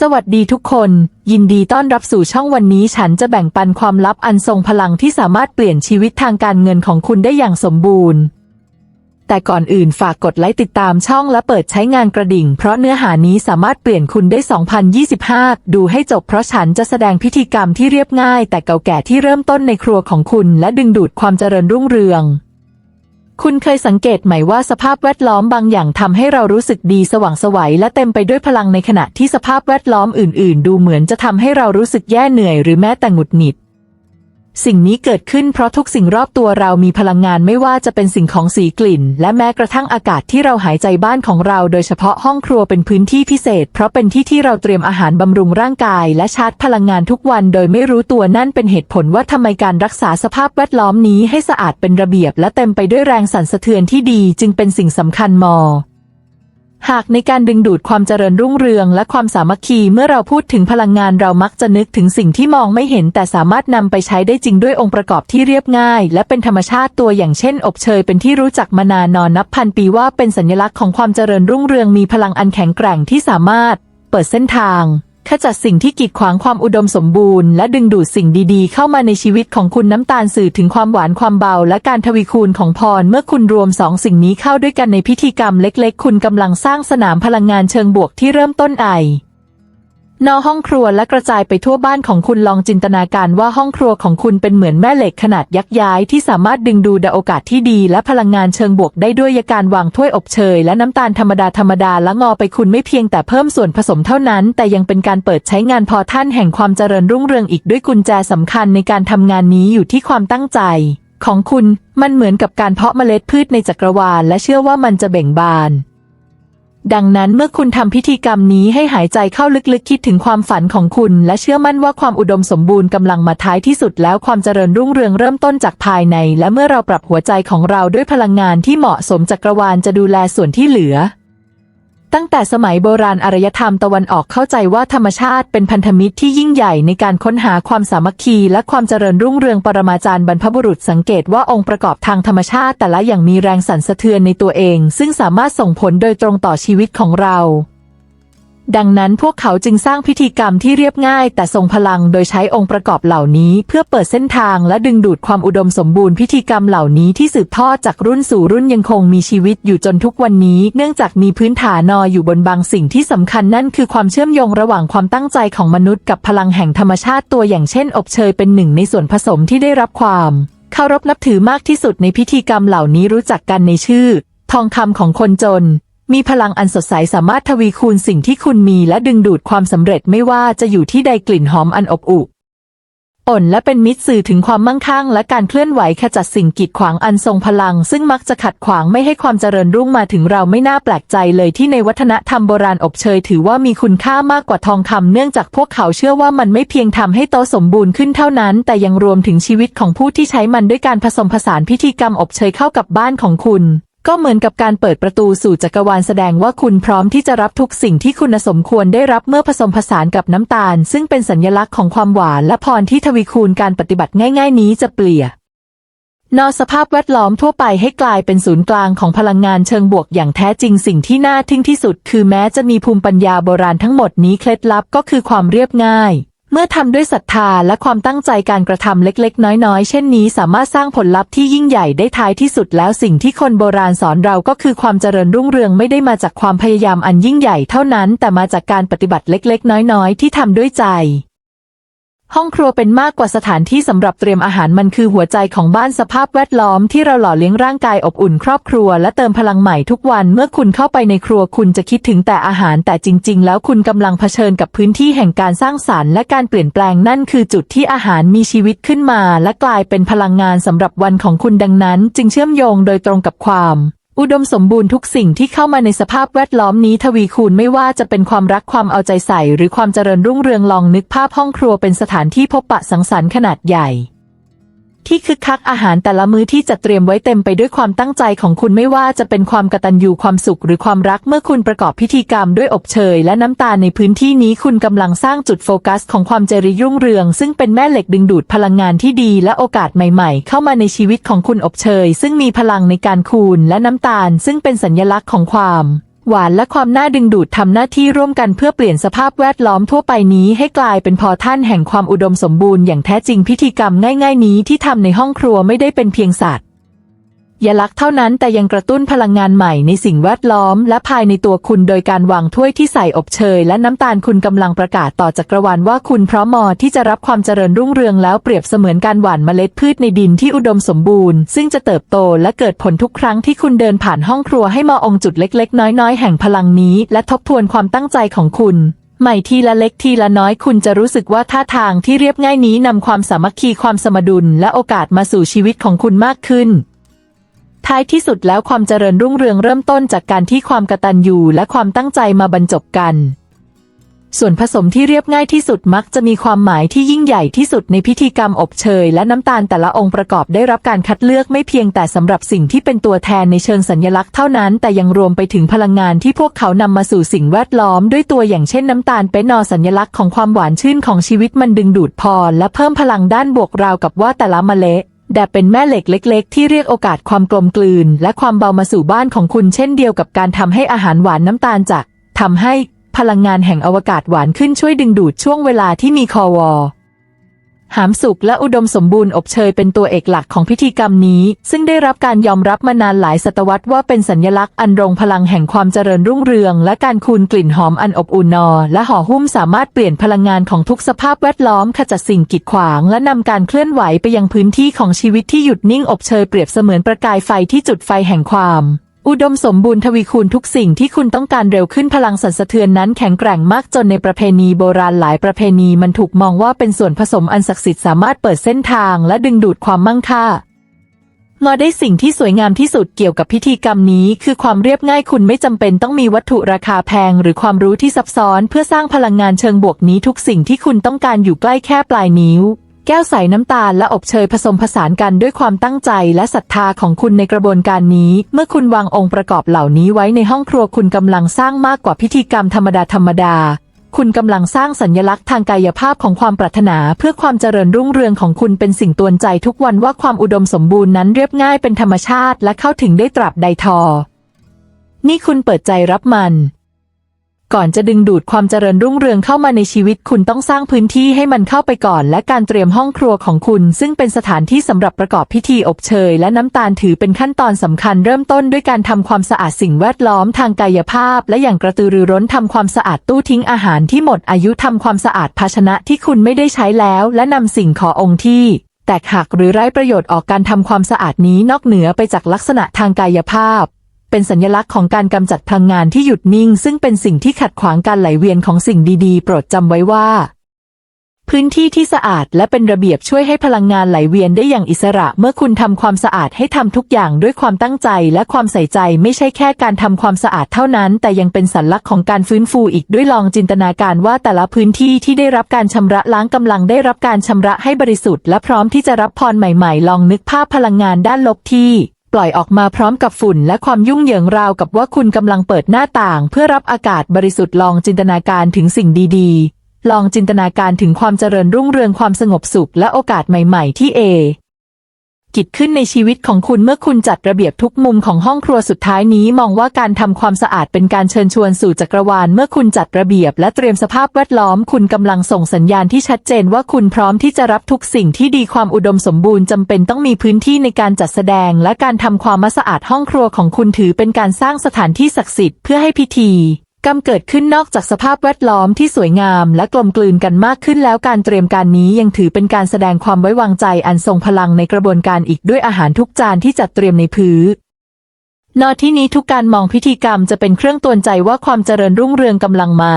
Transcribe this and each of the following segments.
สวัสดีทุกคน ยินดีต้อนรับสู่ช่องวันนี้ฉันจะแบ่งปันความลับอันทรงพลังที่สามารถเปลี่ยนชีวิตทางการเงินของคุณได้อย่างสมบูรณ์ แต่ก่อนอื่นฝากกดไลค์ติดตามช่องและเปิดใช้งานกระดิ่ง เพราะเนื้อหานี้สามารถเปลี่ยนคุณได้ 2025 ดูให้จบเพราะฉันจะแสดงพิธีกรรมที่เรียบง่าย แต่เก่าแก่ที่เริ่มต้นในครัวของคุณ และดึงดูดความเจริญรุ่งเรือง คุณเคยสังเกตไหมว่าสภาพแวดล้อมบางอย่างทำให้เรารู้สึกดีสว่างสวัยและเต็มไปด้วยพลังในขณะที่สภาพแวดล้อมอื่น ๆ ดูเหมือนจะทำให้เรารู้สึกแย่เหนื่อยหรือแม้แต่หงุดหงิด สิ่งนี้เกิดขึ้นเพราะทุกสิ่งรอบตัวเรามีพลังงานไม่ว่าจะเป็นสิ่งของสีกลิ่น และแม้กระทั่งอากาศที่เราหายใจบ้านของเราโดยเฉพาะห้องครัวเป็นพื้นที่พิเศษ เพราะเป็นที่ที่เราเตรียมอาหารบำรุงร่างกาย และชาร์จพลังงานทุกวันโดยไม่รู้ตัวนั่นเป็นเหตุผลว่าทำไมการรักษาสภาพแวดล้อมนี้ให้สะอาดเป็นระเบียบ และเต็มไปด้วยแรงสั่นสะเทือนที่ดี จึงเป็นสิ่งสำคัญมอ หากในการดึงดูดความเจริญรุ่งเรืองและความสามัคคีเมื่อเราพูดถึงพลังงานเรามักจะนึกถึงสิ่งที่มองไม่เห็นแต่สามารถนำไปใช้ได้จริงด้วยองค์ประกอบที่เรียบง่าย และเป็นธรรมชาติตัวอย่างเช่น อบเชยเป็นที่รู้จักมานานนอนนับพันปีว่าเป็นสัญลักษณ์ของความเจริญรุ่งเรืองมีพลังอันแข็งแกร่งที่สามารถ เปิดเส้นทาง ขจัดสิ่งที่กีดขวางความอุดมสมบูรณ์และดึงดูดสิ่งดีๆ เข้ามาในชีวิตของคุณน้ำตาลสื่อถึงความหวานความเบา และการทวีคูณของพร เมื่อคุณรวมสองสิ่งนี้เข้าด้วยกันในพิธีกรรมเล็ก ๆ คุณกำลังสร้างสนามพลังงานเชิงบวกที่เริ่มต้นไอ นอห้องครัวและกระจายไปทั่วบ้านของคุณลองจินตนาการว่าห้องครัวของคุณเป็นเหมือนแม่เหล็กขนาดยักษ์ย้ายที่สามารถดึงดูดโอกาสที่ดีและพลังงานเชิงบวกได้ด้วยการวางถ้วยอบเชยและน้ำตาลธรรมดาธรรมดาและงอไปคุณไม่เพียงแต่เพิ่มส่วนผสมเท่านั้น แต่ยังเป็นการเปิดใช้งานพอท่านแห่งความเจริญรุ่งเรืองอีกด้วยกุญแจสำคัญในการทำงานนี้อยู่ที่ความตั้งใจ ของคุณมันเหมือนกับการเพาะเมล็ดพืชในจักรวาลและเชื่อว่ามันจะเบ่งบาน ดังนั้นเมื่อคุณทำพิธีกรรมนี้ให้หายใจเข้าลึกๆคิดถึงความฝันของคุณ และเชื่อมั่นว่าความอุดมสมบูรณ์กำลังมาท้ายที่สุดแล้วความเจริญรุ่งเรืองเริ่มต้นจากภายใน และเมื่อเราปรับหัวใจของเราด้วยพลังงานที่เหมาะสมจักรวาลจะดูแลส่วนที่เหลือ ตั้งแต่สมัยโบราณอารยธรรมตะวันออกเข้าใจว่าธรรมชาติเป็นพันธมิตรที่ยิ่งใหญ่ในการค้นหาความสามัคคีและความเจริญรุ่งเรืองปรมาจารย์บรรพบุรุษสังเกตว่าองค์ประกอบทางธรรมชาติแต่ละอย่างมีแรงสั่นสะเทือนในตัวเอง ซึ่งสามารถส่งผลโดยตรงต่อชีวิตของเรา ดังนั้นพวกเขาจึงสร้างพิธีกรรมที่เรียบง่ายแต่ทรงพลังโดยใช้องค์ประกอบเหล่านี้ เพื่อเปิดเส้นทางและดึงดูดความอุดมสมบูรณ์พิธีกรรมเหล่านี้ที่สืบทอดจากรุ่นสู่รุ่นยังคงมีชีวิตอยู่จนทุกวันนี้ เนื่องจากมีพื้นฐานนออยู่บนบางสิ่งที่สำคัญนั่นคือความเชื่อมโยงระหว่างความตั้งใจของมนุษย์กับพลังแห่งธรรมชาติตัวอย่างเช่น อบเชยเป็นหนึ่งในส่วนผสมที่ได้รับความเคารพนับถือมากที่สุดในพิธีกรรมเหล่านี้รู้จักกันในชื่อ ทองคำของคนจน มีพลังอันสดใสสามารถทวีคูณสิ่งที่คุณมีและดึงดูดความสำเร็จไม่ว่าจะอยู่ที่ใดกลิ่นหอมอันอบอุ่นอ่นและเป็นมิตรสื่อถึงความมั่งคั่งและการเคลื่อนไหวขจัดสิ่งกีดขวางอันทรงพลัง ซึ่งมักจะขัดขวางไม่ให้ความเจริญรุ่งมาถึงเราไม่น่าแปลกใจเลยที่ในวัฒนธรรมโบราณอบเชยถือว่ามีคุณค่ามากกว่าทองคำเนื่องจากพวกเขาเชื่อว่ามันไม่เพียงทำให้โตสมบูรณ์ขึ้นเท่านั้น แต่ยังรวมถึงชีวิตของผู้ที่ใช้มันด้วยการผสมผสานพิธีกรรมอบเชยเข้ากับบ้านของคุณ ก็เหมือนกับการเปิดประตูสู่จักรวาลแสดงว่าคุณพร้อมที่จะรับทุกสิ่งที่คุณสมควรได้รับเมื่อผสมผสานกับน้ำตาล ซึ่งเป็นสัญลักษณ์ของความหวานและพรที่ทวีคูณการปฏิบัติง่าย ๆ นี้จะเปลี่ยนนอสภาพแวดล้อมทั่วไปให้กลายเป็นศูนย์กลางของพลังงานเชิงบวกอย่างแท้จริงสิ่งที่น่าทึ่งที่สุด คือแม้จะมีภูมิปัญญาโบราณทั้งหมดนี้เคล็ดลับก็คือความเรียบง่าย มื่อทำด้วยศรัทธาและความตั้งใจการกระทำเล็กๆ น้อยๆ เช่นนี้สามารถสร้างผลลัพธ์ที่ยิ่งใหญ่ได้ท้ายที่สุดแล้วสิ่งที่คนโบราณสอนเราก็คือความเจริญรุ่งเรืองไม่ได้มาจากความพยายามอันยิ่งใหญ่เท่านั้น แต่มาจากการปฏิบัติเล็กๆ น้อยๆ ที่ทำด้วยใจ ห้องครัวเป็นมากกว่าสถานที่สำหรับเตรียมอาหารมันคือหัวใจของบ้านสภาพแวดล้อมที่เราหล่อเลี้ยงร่างกายอบอุ่นครอบครัวและเติมพลังใหม่ทุกวันเมื่อคุณเข้าไปในครัวคุณจะคิดถึงแต่อาหารแต่จริง ๆ แล้วคุณกำลังเผชิญกับพื้นที่แห่งการสร้างสรรค์และการเปลี่ยนแปลงนั่นคือจุดที่อาหารมีชีวิตขึ้นมา และกลายเป็นพลังงานสำหรับวันของคุณดังนั้น จึงเชื่อมโยงโดยตรงกับความ อุดมสมบูรณ์ทุกสิ่งที่เข้ามาในสภาพแวดล้อมนี้ทวีคูณไม่ว่าจะเป็นความรักความเอาใจใส่ หรือความเจริญรุ่งเรืองลองนึกภาพห้องครัวเป็นสถานที่พบปะสังสรรค์ขนาดใหญ่ ที่คึกคักอาหารแต่ละมื้อที่จัดเตรียมไว้เต็มไปด้วยความตั้งใจของคุณไม่ว่าจะเป็นความกตัญญูความสุขหรือความรักเมื่อคุณประกอบพิธีกรรมด้วยอบเชยและน้ำตาลในพื้นที่นี้คุณกำลังสร้างจุดโฟกัสของความเจริญรุ่งเรือง ซึ่งเป็นแม่เหล็กดึงดูดพลังงานที่ดีและโอกาสใหม่ๆ เข้ามาในชีวิตของคุณอบเชย ซึ่งมีพลังในการคูณและน้ำตาล ซึ่งเป็นสัญลักษณ์ของความ หวานและความน่าดึงดูดทำหน้าที่ร่วมกันเพื่อเปลี่ยนสภาพแวดล้อมทั่วไปนี้ให้กลายเป็นพอท่านแห่งความอุดมสมบูรณ์อย่างแท้จริงพิธีกรรมง่าย ๆ นี้ที่ทำในห้องครัวไม่ได้เป็นเพียงศาสตร์ ยาลักษ์เท่านั้นแต่ยังกระตุ้นพลังงานใหม่ในสิ่งแวดล้อม และภายในตัวคุณโดยการวางถ้วยที่ใส่อบเชย และน้ำตาลคุณกำลังประกาศต่อจักรวาลว่าคุณพร้อมมอที่จะรับความเจริญรุ่งเรืองแล้วเปรียบเสมือนการหว่านเมล็ดพืชในดินที่อุดมสมบูรณ์ ซึ่งจะเติบโตและเกิดผลทุกครั้งที่คุณเดินผ่านห้องครัวให้มอองจุดเล็ก ๆ น้อยๆ แห่งพลังนี้ และทบทวนความตั้งใจของคุณใหม่ทีละเล็กทีละน้อยคุณจะรู้สึกว่าท่าทางที่เรียบง่ายนี้นำความสามัคคีความสมดุลและโอกาสมาสู่ชีวิตของคุณมากขึ้น ท้ายที่สุดแล้วความเจริญรุ่งเรืองเริ่มต้นจากการที่ความกระตัญญูและความตั้งใจมาบรรจบกัน ส่วนผสมที่เรียบง่ายที่สุดมักจะมีความหมายที่ยิ่งใหญ่ที่สุดในพิธีกรรมอบเชย และน้ำตาลแต่ละองค์ประกอบได้รับการคัดเลือกไม่เพียงแต่สำหรับสิ่งที่เป็นตัวแทนในเชิงสัญลักษณ์เท่านั้น แต่ยังรวมไปถึงพลังงานที่พวกเขานำมาสู่สิ่งแวดล้อม ด้วยตัวอย่างเช่นน้ำตาลเป็นนอสัญลักษณ์ของความหวานชื่นของชีวิตมันดึงดูดพรและเพิ่มพลังด้านบวกราวกับว่าแต่ละเมล็ด แดบเป็นแม่เหล็กเล็ก ๆ ที่เรียกโอกาสความกลมกลืน และความเบามาสู่บ้านของคุณเช่นเดียวกับการทำให้อาหารหวานน้ำตาลจากทำให้พลังงานแห่งอวกาศหวานขึ้นช่วยดึงดูดช่วงเวลาที่มีคอวอ หามสุกและอุดมสมบูรณ์อบเชยเป็นตัวเอกหลักของพิธีกรรมนี้ ซึ่งได้รับการยอมรับมานานหลายศตวรรษว่าเป็นสัญลักษณ์อันรงพลังแห่งความเจริญรุ่งเรือง และการคูณกลิ่นหอมอันอบอุ่นนอ และห่อหุ้มสามารถเปลี่ยนพลังงานของทุกสภาพแวดล้อมขจัดสิ่งกีดขวาง และนำการเคลื่อนไหวไปยังพื้นที่ของชีวิตที่หยุดนิ่งอบเชยเปรียบเสมือนประกายไฟที่จุดไฟแห่งความ อุดมสมบูรณ์ทวีคูณทุกสิ่งที่คุณต้องการเร็วขึ้นพลังสั่นสะเทือนนั้นแข็งแกร่งมากจนในประเพณีโบราณหลายประเพณีมันถูกมองว่าเป็นส่วนผสมอันศักดิ์สิทธิ์สามารถเปิดเส้นทางและดึงดูดความมั่งคั่งงอได้สิ่งที่สวยงามที่สุดเกี่ยวกับพิธีกรรมนี้ คือความเรียบง่ายคุณไม่จำเป็นต้องมีวัตถุราคาแพง หรือความรู้ที่ซับซ้อน เพื่อสร้างพลังงานเชิงบวกนี้ทุกสิ่งที่คุณต้องการอยู่ใกล้แค่ปลายนิ้ว แก้วใสน้ำตาลและอบเชยผสมผสานกันด้วยความตั้งใจและศรัทธาของคุณในกระบวนการนี้ เมื่อคุณวางองค์ประกอบเหล่านี้ไว้ในห้องครัวคุณกำลังสร้างมากกว่าพิธีกรรมธรรมดาธรรมดา คุณกำลังสร้างสัญญลักษณ์ทางกายภาพของความปรารถนาเพื่อความเจริญรุ่งเรืองของคุณเป็นสิ่งตวนใจทุกวันว่าความอุดมสมบูรณ์นั้นเรียบง่ายเป็นธรรมชาติและเข้าถึงได้ตราบใดทอ นี่คุณเปิดใจรับมัน ก่อนจะดึงดูดความเจริญรุ่งเรืองเข้ามาในชีวิตคุณต้องสร้างพื้นที่ให้มันเข้าไปก่อน และการเตรียมห้องครัวของคุณ ซึ่งเป็นสถานที่สำหรับประกอบพิธีอบเชย และน้ำตาลถือเป็นขั้นตอนสำคัญ เริ่มต้นด้วยการทำความสะอาดสิ่งแวดล้อมทางกายภาพ และอย่างกระตือรือร้นทำความสะอาดตู้ทิ้งอาหารที่หมดอายุทำความสะอาดภาชนะที่คุณไม่ได้ใช้แล้ว และนำสิ่งขอองค์ที่แตกหักหรือไร้ประโยชน์ออกการทำความสะอาดนี้นอกเหนือไปจากลักษณะทางกายภาพ เป็นสัญลักษณ์ของการกำจัดพลังงานที่หยุดนิ่ง ซึ่งเป็นสิ่งที่ขัดขวางการไหลเวียนของสิ่งดีๆ โปรดจำไว้ว่า พื้นที่ที่สะอาดและเป็นระเบียบช่วยให้พลังงานไหลเวียนได้อย่างอิสระ เมื่อคุณทำความสะอาดให้ทำทุกอย่างด้วยความตั้งใจและความใส่ใจไม่ใช่แค่การทำความสะอาดเท่านั้น แต่ยังเป็นสัญลักษณ์ของการฟื้นฟูอีกด้วยลองจินตนาการว่าแต่ละพื้นที่ที่ได้รับการชำระล้างกำลังได้รับการชำระให้บริสุทธิ์และพร้อมที่จะรับพรใหม่ ๆ ลองนึกภาพพลังงานด้านลบที่ ล่อยออกมาพร้อมกับฝุ่นและความยุ่งเหยิงราวกับว่าคุณกำลังเปิดหน้าต่าง เพื่อรับอากาศบริสุทธิ์ลองจินตนาการถึงสิ่งดีๆ ลองจินตนาการถึงความเจริญรุ่งเรืองความสงบสุขและโอกาสใหม่ ๆ ที่เอ กิจขึ้นในชีวิตของคุณเมื่อคุณจัดระเบียบทุกมุมของห้องครัวสุดท้ายนี้มองว่าการทำความสะอาดเป็นการเชิญชวนสู่จักรวาลเมื่อคุณจัดระเบียบและเตรียมสภาพแวดล้อม คุณกำลังส่งสัญญาณที่ชัดเจนว่าคุณพร้อมที่จะรับทุกสิ่งที่ดีความอุดมสมบูรณ์จำเป็นต้องมีพื้นที่ในการจัดแสดง และการทำความสะอาดห้องครัวของคุณถือเป็นการสร้างสถานที่ศักดิ์สิทธิ์เพื่อให้พิธี กรรมเกิดขึ้นนอกจากสภาพแวดล้อมที่สวยงามและกลมกลืนกันมากขึ้นแล้วการเตรียมการนี้ยังถือเป็นการแสดงความไว้วางใจอันทรงพลังในกระบวนการอีกด้วยอาหารทุกจานที่จัดเตรียมในพื้นนอที่นี้ทุกการมองพิธีกรรมจะเป็นเครื่องตวนใจว่าความเจริญรุ่งเรืองกำลังมา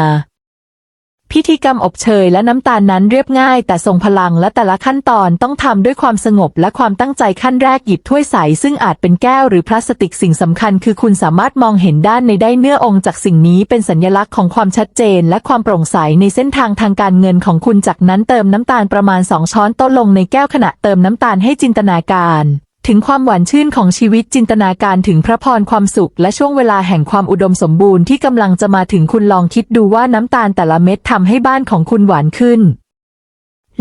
พิธีกรรมอบเชยและน้ำตาลนั้นเรียบง่าย แต่ทรงพลังและแต่ละขั้นตอนต้องทำด้วยความสงบและความตั้งใจขั้นแรกหยิบถ้วยใส ซึ่งอาจเป็นแก้วหรือพลาสติกสิ่งสำคัญคือคุณสามารถมองเห็นด้านในได้เนื้อองค์จากสิ่งนี้เป็นสัญลักษณ์ของความชัดเจน และความโปร่งใสในเส้นทางทางการเงินของคุณจากนั้นเติมน้ำตาลประมาณ 2 ช้อนโต๊ะลงในแก้วขณะเติมน้ำตาลให้จินตนาการ ถึงความหวานชื่นของชีวิตจินตนาการถึงพระพรความสุข และช่วงเวลาแห่งความอุดมสมบูรณ์ที่กำลังจะมาถึงคุณลองคิดดูว่าน้ำตาลแต่ละเม็ดทำให้บ้านของคุณหวานขึ้น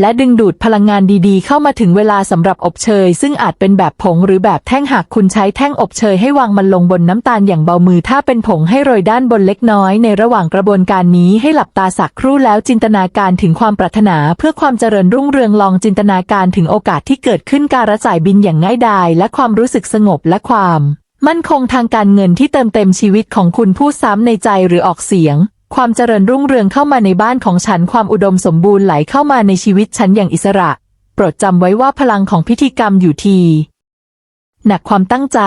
และดึงดูดพลังงานดีๆ เข้ามาถึงเวลาสำหรับอบเชย ซึ่งอาจเป็นแบบผงหรือแบบแท่งหากคุณใช้แท่งอบเชยให้วางมันลงบนน้ำตาลอย่างเบามือถ้าเป็นผงให้โรยด้านบนเล็กน้อย ในระหว่างกระบวนการนี้ให้หลับตาสักครู่แล้วจินตนาการถึงความปรารถนา เพื่อความเจริญรุ่งเรืองลองจินตนาการถึงโอกาสที่เกิดขึ้นการระจ่ายบินอย่างง่ายดาย และความรู้สึกสงบและความ มั่นคงทางการเงินที่เติมเต็มชีวิตของคุณพูดซ้ำในใจหรือออกเสียง ความเจริญรุ่งเรืองเข้ามาในบ้านของฉันความอุดมสมบูรณ์ไหลเข้ามาในชีวิตฉันอย่างอิสระ โปรดจำไว้ว่าพลังของพิธีกรรมอยู่ที่หนักความตั้งใจ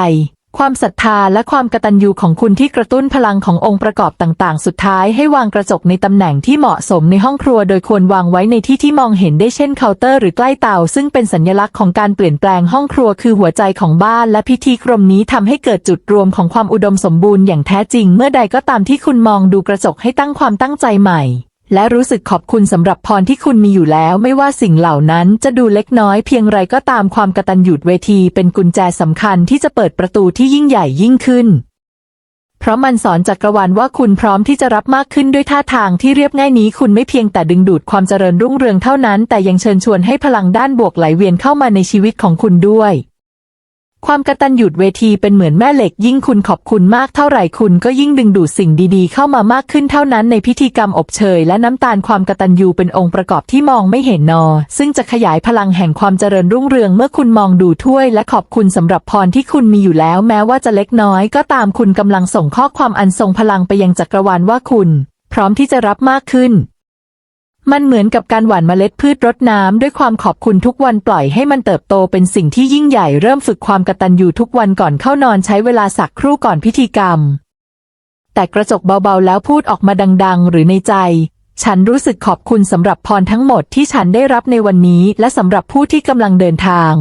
ความศรัทธาและความกตัญญูของคุณที่กระตุ้นพลังขององค์ประกอบต่างๆ สุดท้ายให้วางกระจกในตำแหน่งที่เหมาะสมในห้องครัว โดยควรวางไว้ในที่ที่มองเห็นได้เช่นเคาน์เตอร์หรือใกล้เตาซึ่งเป็นสัญลักษณ์ของการเปลี่ยนแปลงห้องครัวคือหัวใจของบ้านและพิธีกรมนี้ทำให้เกิดจุดรวมของความอุดมสมบูรณ์อย่างแท้จริง เมื่อใดก็ตามที่คุณมองดูกระจกให้ตั้งความตั้งใจใหม่ และรู้สึกขอบคุณสำหรับพรที่คุณมีอยู่แล้วไม่ว่าสิ่งเหล่านั้นจะดูเล็กน้อยเพียงไรก็ตามความกตัญญูเวทีเป็นกุญแจสำคัญที่จะเปิดประตูที่ยิ่งใหญ่ยิ่งขึ้น เพราะมันสอนจักรวาลว่าคุณพร้อมที่จะรับมากขึ้นด้วยท่าทางที่เรียบง่ายนี้คุณไม่เพียงแต่ดึงดูดความเจริญรุ่งเรืองเท่านั้น แต่ยังเชิญชวนให้พลังด้านบวกไหลเวียนเข้ามาในชีวิตของคุณด้วย ความกระตัญญูเวทีเป็นเหมือนแม่เหล็กยิ่งคุณขอบคุณมากเท่าไหร่คุณก็ยิ่งดึงดูดสิ่งดีๆ เข้ามามากขึ้นเท่านั้นในพิธีกรรมอบเชยและน้ำตาลความกระตัญญูเป็นองค์ประกอบที่มองไม่เห็นนอ ซึ่งจะขยายพลังแห่งความเจริญรุ่งเรืองเมื่อคุณมองดูถ้วยและขอบคุณสำหรับพรที่คุณมีอยู่แล้วแม้ว่าจะเล็กน้อยก็ตามคุณกำลังส่งข้อความอันทรงพลังไปยังจักรวาลว่าคุณ พร้อมที่จะรับมากขึ้น มันเหมือนกับการหว่านเมล็ดพืชรดน้ำด้วยความขอบคุณทุกวันปล่อยให้มันเติบโตเป็นสิ่งที่ยิ่งใหญ่เริ่มฝึกความกตัญญูทุกวันก่อนเข้านอนใช้เวลาสักครู่ก่อนพิธีกรรม แต่กระจกเบาๆแล้วพูดออกมาดังๆ หรือในใจ ฉันรู้สึกขอบคุณสำหรับพรทั้งหมดที่ฉันได้รับในวันนี้และสำหรับผู้ที่กำลังเดินทาง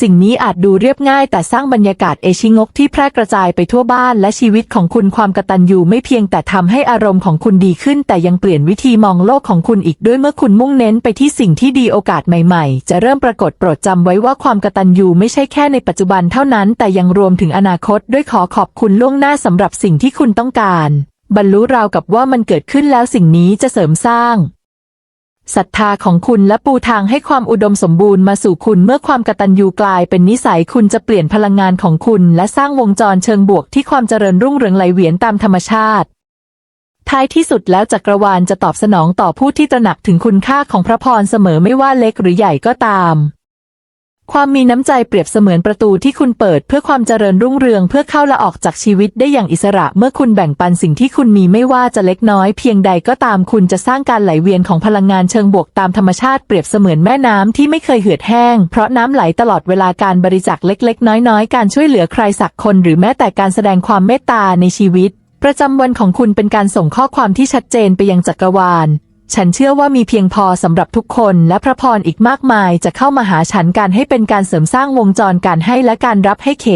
สิ่งนี้อาจดูเรียบง่ายแต่สร้างบรรยากาศเอชิงกที่แพร่กระจายไปทั่วบ้านและชีวิตของคุณความกระตัญญูไม่เพียงแต่ทำให้อารมณ์ของคุณดีขึ้น แต่ยังเปลี่ยนวิธีมองโลกของคุณอีกด้วยเมื่อคุณมุ่งเน้นไปที่สิ่งที่ดีโอกาสใหม่ๆ จะเริ่มปรากฏโปรดจำไว้ว่าความกระตัญญูไม่ใช่แค่ในปัจจุบันเท่านั้น แต่ยังรวมถึงอนาคต ด้วยขอขอบคุณล่วงหน้าสำหรับสิ่งที่คุณต้องการ บรรลุราวกับว่ามันเกิดขึ้นแล้วสิ่งนี้จะเสริมสร้าง ศรัทธาของคุณและปูทางให้ความอุดมสมบูรณ์มาสู่คุณเมื่อความกตัญญูกลายเป็นนิสัยคุณจะเปลี่ยนพลังงานของคุณและสร้างวงจรเชิงบวกที่ความเจริญรุ่งเรืองไหลเวียนตามธรรมชาติ ท้ายที่สุดแล้วจักรวาลจะตอบสนองต่อผู้ที่ตระหนักถึงคุณค่าของพระพรเสมอไม่ว่าเล็กหรือใหญ่ก็ตาม ความมีน้ำใจเปรียบเสมือนประตูที่คุณเปิดเพื่อความเจริญรุ่งเรืองเพื่อเข้าและออกจากชีวิตได้อย่างอิสระเมื่อคุณแบ่งปันสิ่งที่คุณมีไม่ว่าจะเล็กน้อยเพียงใดก็ตามคุณจะสร้างการไหลเวียนของพลังงานเชิงบวกตามธรรมชาติเปรียบเสมือนแม่น้ำที่ไม่เคยเหือดแห้งเพราะน้ำไหลตลอดเวลาการบริจาคเล็ก ๆ น้อย ๆ การช่วยเหลือใครสักคน หรือแม้แต่การแสดงความเมตตาในชีวิต ประจำวันของคุณเป็นการส่งข้อความที่ชัดเจนไปยังจักรวาล ฉันเชื่อว่ามีเพียงพอสำหรับทุกคนและพระพรอีกมากมายจะเข้ามาหาฉันการให้เป็นการเสริมสร้างวงจรการให้และการรับให้เข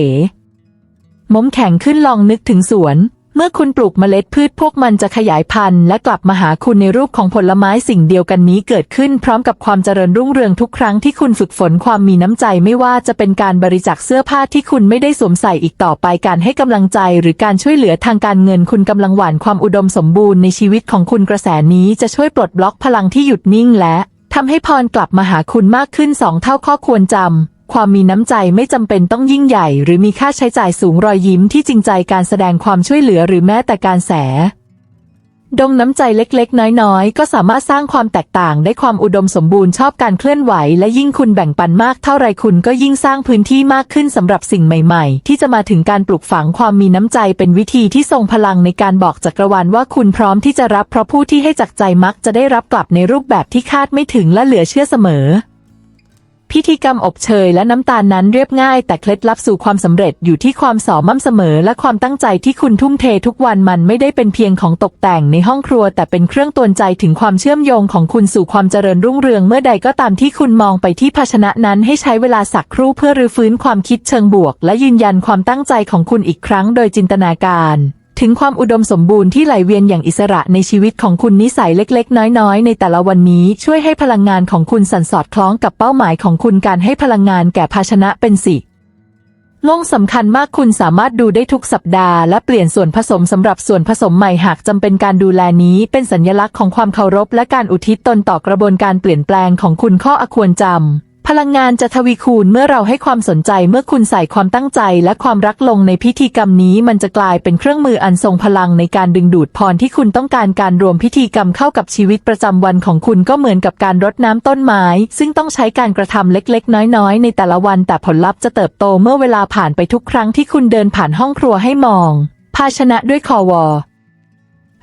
ม้มแข็งขึ้นลองนึกถึงสวน เมื่อคุณปลูกเมล็ดพืชพวกมันจะขยายพันธุ์และกลับมาหาคุณในรูปของผลไม้สิ่งเดียวกันนี้เกิดขึ้นพร้อมกับความเจริญรุ่งเรืองทุกครั้งที่คุณฝึกฝนความมีน้ำใจไม่ว่าจะเป็นการบริจาคเสื้อผ้าที่คุณไม่ได้สวมใส่อีกต่อไปการให้กำลังใจ หรือการช่วยเหลือทางการเงินคุณกำลังหว่านความอุดมสมบูรณ์ในชีวิตของคุณกระแสนี้จะช่วยปลดบล็อกพลังที่หยุดนิ่งและทำให้พรกลับมาหาคุณมากขึ้นสองเท่าข้อควรจำ ความมีน้ำใจไม่จำเป็นต้องยิ่งใหญ่ หรือมีค่าใช้จ่ายสูงรอยยิ้มที่จริงใจการแสดงความช่วยเหลือหรือแม้แต่การแสดงน้ำใจเล็กๆ น้อยๆ ก็สามารถสร้างความแตกต่างได้ความอุดมสมบูรณ์ชอบการเคลื่อนไหว และยิ่งคุณแบ่งปันมากเท่าไรคุณก็ยิ่งสร้างพื้นที่มากขึ้นสำหรับสิ่งใหม่ๆ ที่จะมาถึงการปลูกฝังความมีน้ำใจเป็นวิธีที่ทรงพลังในการบอกจักรวาลว่าคุณพร้อมที่จะรับเพราะผู้ที่ให้จากใจมักจะได้รับกลับในรูปแบบที่คาดไม่ถึงและเหลือเชื่อเสมอ พิธีกรรมอบเชยและน้ำตาลนั้นเรียบง่าย แต่เคล็ดลับสู่ความสำเร็จอยู่ที่ความสอม่ำเสมอ และความตั้งใจที่คุณทุ่มเททุกวันมันไม่ได้เป็นเพียงของตกแต่งในห้องครัว แต่เป็นเครื่องตวนใจถึงความเชื่อมโยงของคุณสู่ความเจริญรุ่งเรืองเมื่อใดก็ตามที่คุณมองไปที่ภาชนะนั้นให้ใช้เวลาสักครู่เพื่อรื้อฟื้นความคิดเชิงบวก และยืนยันความตั้งใจของคุณอีกครั้งโดยจินตนาการ ถึงความอุดมสมบูรณ์ที่ไหลเวียนอย่างอิสระในชีวิตของคุณนิสัยเล็กๆ น้อยๆ ในแต่ละวันนี้ช่วยให้พลังงานของคุณสั่นสอดคล้องกับเป้าหมายของคุณการให้พลังงานแก่ภาชนะเป็นสิง่องสำคัญมากคุณสามารถดูได้ทุกสัปดาห์และเปลี่ยนส่วนผสมสำหรับส่วนผสมใหม่หากจำเป็นการดูแลนี้เป็นสัญลักษณ์ของความเคารพและการอุทิศตนต่อกระบวนการเปลี่ยนแปลงของคุณข้ออควรจำ ลังงานจะทวีคูณเมื่อเราให้ความสนใจเมื่อคุณใส่ความตั้งใจและความรักลงในพิธีกรรมนี้ มันจะกลายเป็นเครื่องมืออันทรงพลังในการดึงดูดพรที่คุณต้องการการรวมพิธีกรรมเข้ากับชีวิตประจำวันของคุณก็เหมือนกับการรดน้ำต้นไม้ ซึ่งต้องใช้การกระทำเล็กๆ น้อยๆ ในแต่ละวัน แต่ผลลัพธ์จะเติบโตเมื่อเวลาผ่านไปทุกครั้งที่คุณเดินผ่านห้องครัวให้มอง ภาชนะด้วยคอวอ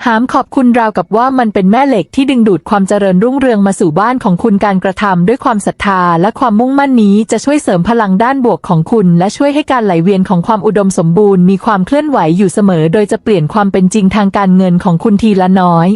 หามขอบคุณราวกับว่ามันเป็นแม่เหล็กที่ดึงดูดความเจริญรุ่งเรืองมาสู่บ้านของคุณการกระทำด้วยความศรัทธาและความมุ่งมั่นนี้จะช่วยเสริมพลังด้านบวกของคุณ และช่วยให้การไหลเวียนของความอุดมสมบูรณ์มีความเคลื่อนไหวอยู่เสมอ โดยจะเปลี่ยนความเป็นจริงทางการเงินของคุณทีละน้อย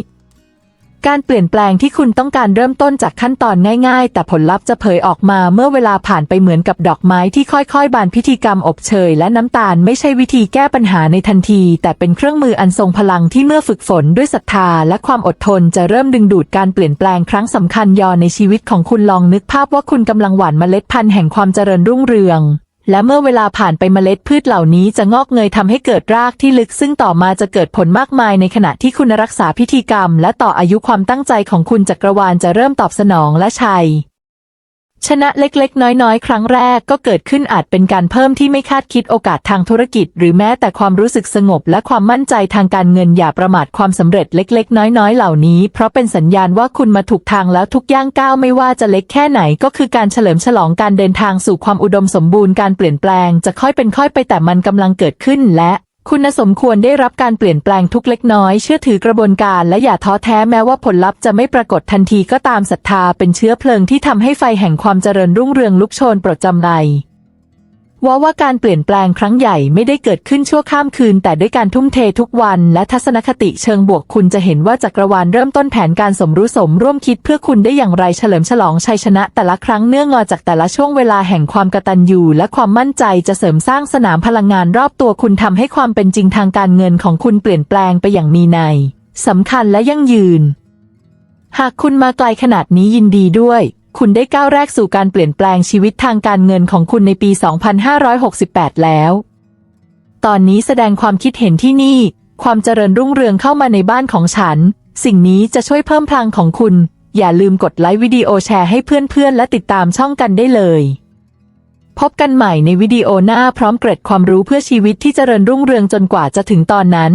การเปลี่ยนแปลงที่คุณต้องการเริ่มต้นจากขั้นตอนง่ายๆ แต่ผลลัพธ์จะเผยออกมาเมื่อเวลาผ่านไปเหมือนกับดอกไม้ที่ค่อยๆ บานพิธีกรรมอบเชยและน้ำตาลไม่ใช่วิธีแก้ปัญหาในทันที แต่เป็นเครื่องมืออันทรงพลังที่เมื่อฝึกฝนด้วยศรัทธาและความอดทนจะเริ่มดึงดูดการเปลี่ยนแปลงครั้งสำคัญยอในชีวิตของคุณลองนึกภาพว่าคุณกำลังหว่านเมล็ดพันธุ์แห่งความเจริญรุ่งเรือง และเมื่อเวลาผ่านไปเมล็ดพืชเหล่านี้จะงอกเงยทำให้เกิดรากที่ลึก ซึ่งต่อมาจะเกิดผลมากมายในขณะที่คุณรักษาพิธีกรรม และต่ออายุความตั้งใจของคุณจักรวาลจะเริ่มตอบสนองและชัย ชนะเล็กๆ น้อยๆ ครั้งแรกก็เกิดขึ้นอาจเป็นการเพิ่มที่ไม่คาดคิดโอกาสทางธุรกิจ หรือแม้แต่ความรู้สึกสงบและความมั่นใจทางการเงินอย่าประมาทความสำเร็จเล็กๆ น้อยๆ เหล่านี้ เพราะเป็นสัญญาณว่าคุณมาถูกทางแล้วทุกย่างก้าวไม่ว่าจะเล็กแค่ไหนก็คือการเฉลิมฉลองการเดินทางสู่ความอุดมสมบูรณ์การเปลี่ยนแปลง จะค่อยเป็นค่อยไปแต่มันกำลังเกิดขึ้นและ คุณสมควรได้รับการเปลี่ยนแปลงทุกเล็กน้อยเชื่อถือกระบวนการและอย่าท้อแท้แม้ว่าผลลัพธ์จะไม่ปรากฏทันทีก็ตามศรัทธาเป็นเชื้อเพลิงที่ทำให้ไฟแห่งความเจริญรุ่งเรืองลุกโชนโปรดจำใน ว่าว่าการเปลี่ยนแปลงครั้งใหญ่ไม่ได้เกิดขึ้นชั่วข้ามคืน แต่ด้วยการทุ่มเททุกวันและทัศนคติเชิงบวกคุณจะเห็นว่าจักรวาลเริ่มต้นแผนการสมรู้สมร่วมคิดเพื่อคุณได้อย่างไรเฉลิมฉลองชัยชนะ แต่ละครั้งเนื่องงอจากแต่ละช่วงเวลาแห่งความกตัญญูและความมั่นใจจะเสริมสร้างสนามพลังงานรอบตัวคุณทำให้ความเป็นจริงทางการเงินของคุณเปลี่ยนแปลงไปอย่างมีนัยสำคัญและยั่งยืน หากคุณมาไกลขนาดนี้ยินดีด้วย คุณได้ก้าวแรกสู่การเปลี่ยนแปลงชีวิตทางการเงินของคุณในปี 2568 แล้ว ตอนนี้แสดงความคิดเห็นที่นี่ ความเจริญรุ่งเรืองเข้ามาในบ้านของฉัน สิ่งนี้จะช่วยเพิ่มพลังของคุณ อย่าลืมกดไลค์วิดีโอแชร์ให้เพื่อนๆ และติดตามช่องกันได้เลย พบกันใหม่ในวิดีโอหน้าพร้อมเกร็ดความรู้เพื่อชีวิตที่เจริญรุ่งเรืองจนกว่าจะถึงตอนนั้น